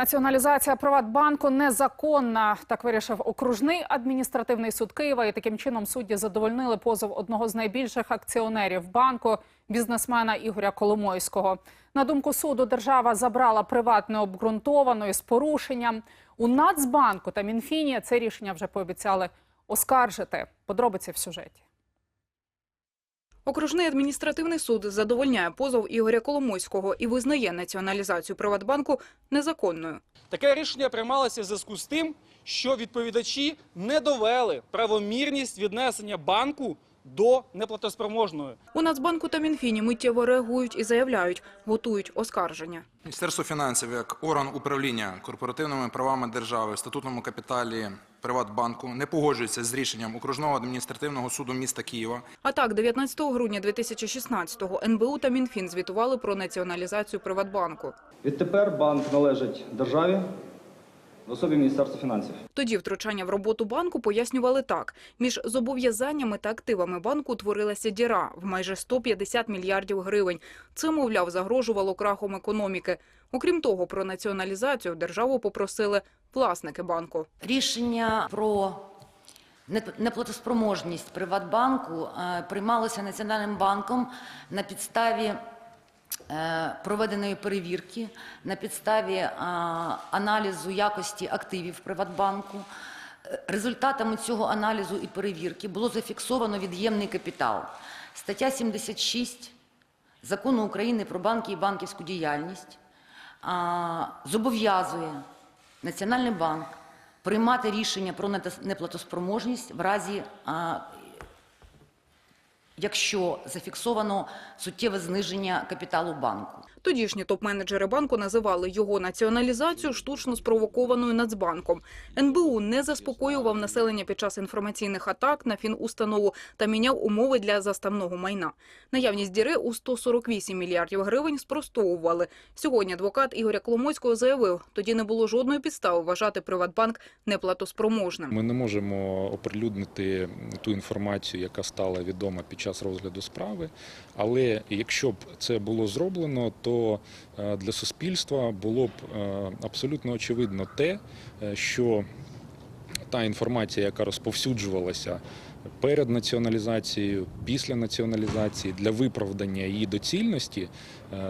Націоналізація Приватбанку незаконна. Так вирішив окружний адміністративний суд Києва. І таким чином судді задовольнили позов одного з найбільших акціонерів банку, бізнесмена Ігоря Коломойського. На думку суду, держава забрала приват необґрунтовано з порушенням. У Нацбанку та Мінфіні це рішення вже пообіцяли оскаржити. Подробиці в сюжеті. Окружний адміністративний суд задовольняє позов Ігоря Коломойського і визнає націоналізацію Приватбанку незаконною. Таке рішення приймалося в зв'язку з тим, що відповідачі не довели правомірність віднесення банку до неплатоспроможної. У Нацбанку та Мінфіні миттєво реагують і заявляють, готують оскарження. Міністерство фінансів як орган управління корпоративними правами держави в статутному капіталі Приватбанку не погоджується з рішенням окружного адміністративного суду міста Києва А так, 19 грудня 2016-го НБУ та Мінфін звітували про націоналізацію Приватбанку. Відтепер банк належить державі в особі Міністерства фінансів. Тоді втручання в роботу банку пояснювали так: між зобов'язаннями та активами банку утворилася діра в майже 150 мільярдів гривень. Це, мовляв, загрожувало крахом економіки. Окрім того, про націоналізацію державу попросили власники банку. Рішення про неплатоспроможність Приватбанку е, приймалося Національним банком на підставі проведеної перевірки, на підставі е, аналізу якості активів Приватбанку. Е, Результатами цього аналізу і перевірки було зафіксовано від'ємний капітал. Стаття 76 Закону України про банки і банківську діяльність зобов'язує Національний банк приймати рішення про неплатоспроможність в разі, якщо зафіксовано суттєве зниження капіталу банку. Тодішні топ-менеджери банку називали його націоналізацію штучно спровокованою Нацбанком. НБУ не заспокоював населення під час інформаційних атак на фінустанову та міняв умови для заставного майна. Наявність діри у 148 мільярдів гривень спростовували. Сьогодні адвокат Ігоря Коломойського заявив, тоді не було жодної підстави вважати Приватбанк неплатоспроможним. Ми не можемо оприлюднити ту інформацію, яка стала відома під час розгляду справи. Але якщо б це було зроблено, то е, для суспільства було б е, абсолютно очевидно те, е, що та інформація, яка розповсюджувалася перед націоналізацією, після націоналізації, для виправдання її доцільності,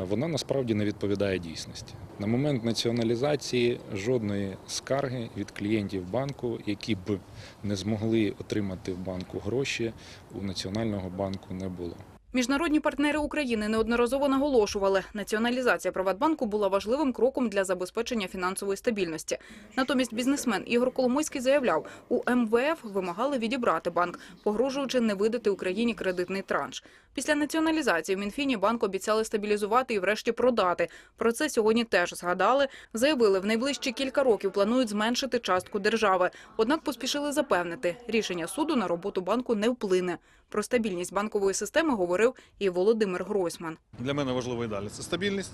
вона насправді не відповідає дійсності. На момент націоналізації жодної скарги від клієнтів банку, які б не змогли отримати в банку гроші, у Національного банку не було. Міжнародні партнери України неодноразово наголошували, націоналізація Приватбанку була важливим кроком для забезпечення фінансової стабільності. Натомість бізнесмен Ігор Коломойський заявляв, у МВФ вимагали відібрати банк, погрожуючи не видати Україні кредитний транш. Після націоналізації в Мінфіні банк обіцяли стабілізувати і врешті продати. Про це сьогодні теж згадали. Заявили, в найближчі кілька років планують зменшити частку держави. Однак поспішили запевнити, рішення суду на роботу банку не вплине. Про стабільність банкової системи говорив і Володимир Гройсман. Для мене важливо і далі. Це стабільність,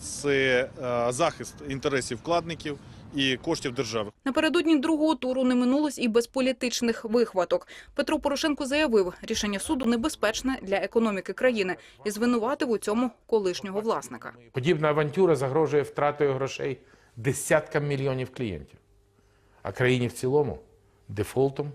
це е, захист інтересів вкладників і коштів держави. Напередодні другого туру не минулось і без політичних вихваток. Петро Порошенко заявив, рішення суду небезпечне для економіки країни і звинуватив у цьому колишнього власника. Подібна авантюра загрожує втратою грошей десяткам мільйонів клієнтів, а країні в цілому дефолтом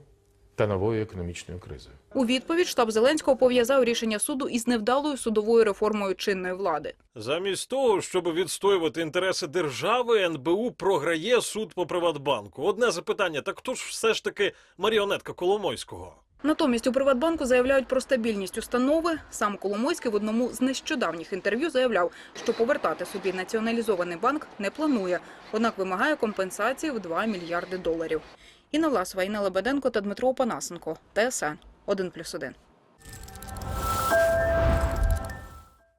та новою економічною кризою. У відповідь штаб Зеленського пов'язав рішення суду із невдалою судовою реформою чинної влади. Замість того, щоб відстоювати інтереси держави, НБУ програє суд по Приватбанку. Одне запитання: так хто ж все ж таки маріонетка Коломойського? Натомість у Приватбанку заявляють про стабільність установи. Сам Коломойський в одному з нещодавніх інтерв'ю заявляв, що повертати собі націоналізований банк не планує, однак вимагає компенсації в 2 мільярди доларів. Інна Власова, Інна Лебеденко та Дмитро Опанасенко. ТСН 1+,1.